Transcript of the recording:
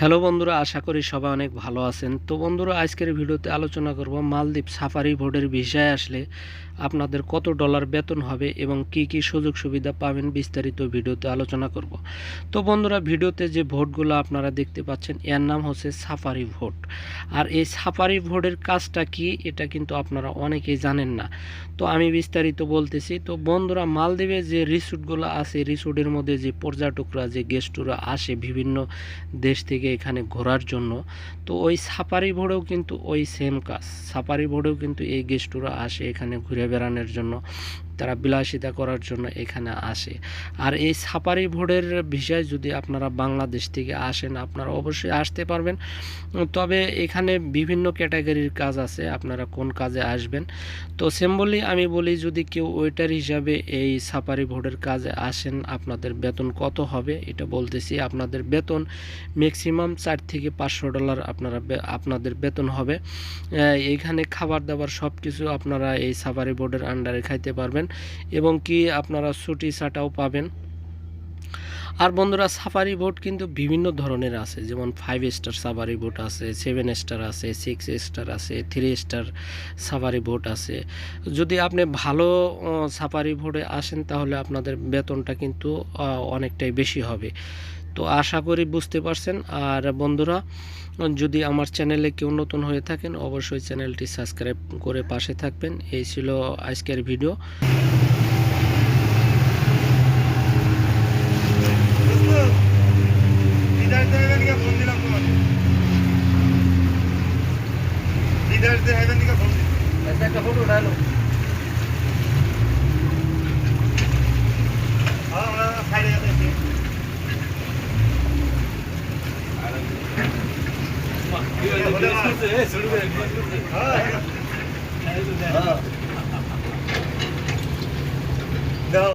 Hello বন্ধুরা, আশা করি সবাই অনেক ভালো আছেন। তো বন্ধুরা, আজকের ভিডিওতে আলোচনা করব মালদ্বীপ সাফারি বোর্ডের ভিসায় আসলে আপনাদের কত ডলার বেতন হবে এবং কি কি সুযোগ সুবিধা পাবেন বিস্তারিত ভিডিওতে আলোচনা করব। তো বন্ধুরা, ভিডিওতে যে ভোটগুলো আপনারা দেখতে পাচ্ছেন, এর নাম হচ্ছে সাফারি ভোট আর এই সাফারি ভোটের কাজটা কি, এটা কিন্তু আপনারা অনেকেই জানেন না। তো আমি বিস্তারিত বলতেছি, তো বন্ধুরা, মালদ্বীপে যে রিসোর্টগুলো আছে, রিসোর্টের মধ্যে যে পর্যটকরা, যে গেস্টরা আসে বিভিন্ন দেশ থেকে এখানে ঘোরার জন্য। তো ওই সাফারি বোর্ডেও কিন্তু ওই সেম কাজ। সাফারি বোর্ডেও কিন্তু এই গেস্টুরা আসে এখানে ঘুরে বেড়ানোর জন্য। তারা বিলাসিতা করার জন্য এখানে আসে। আর এই সাপারি বোর্ডের বিষয় যদি আপনারা বাংলাদেশ থেকে আসেন, আপনারা অবশ্যই আসতে পারবেন। তবে এখানে বিভিন্ন ক্যাটাগরির কাজ আছে, আপনারা কোন কাজে আসবেন। তো সিম্বলি আমি বলি, যদি কেউ ওয়েটার হিসাবে এই সাপারি বোর্ডের কাজে আসেন, আপনাদের বেতন কত হবে? এটা বলতেছি, আপনাদের বেতন ম্যাক্সিমাম চার থেকে পাঁচশো ডলার আপনারা আপনাদের বেতন হবে। এখানে খাবার দাবার সব কিছু আপনারা এই সাফারি বোর্ডের আন্ডারে খাইতে পারবেন। এবং কি আপনারা ছুটি ছাটাও পাবেন। আর বন্ধুরা সাফারি বোট কিন্তু বিভিন্ন ধরনের আছে। যেমন ফাইভ স্টার সাফারি বোট আছে সেভেন স্টার আছে সিক্স স্টার আছে থ্রি স্টার সাফারি বোট আছে। যদি আপনি ভালো সাফারি বোটে আসেন, তাহলে আপনাদের বেতনটা কিন্তু অনেকটাই বেশি হবে। তো আশা করি বুঝতে পারছেন আর বন্ধুরা যদি আমার চ্যানেলে কেউ নতুন হয়ে থাকেন অবশ্যই চ্যানেলটি সাবস্ক্রাইব করে পাশে থাকবেন এই ছিল আজকের ভিডিও একটা ফটো উঠালো 给个给个车子哎兄弟哎哎就这啊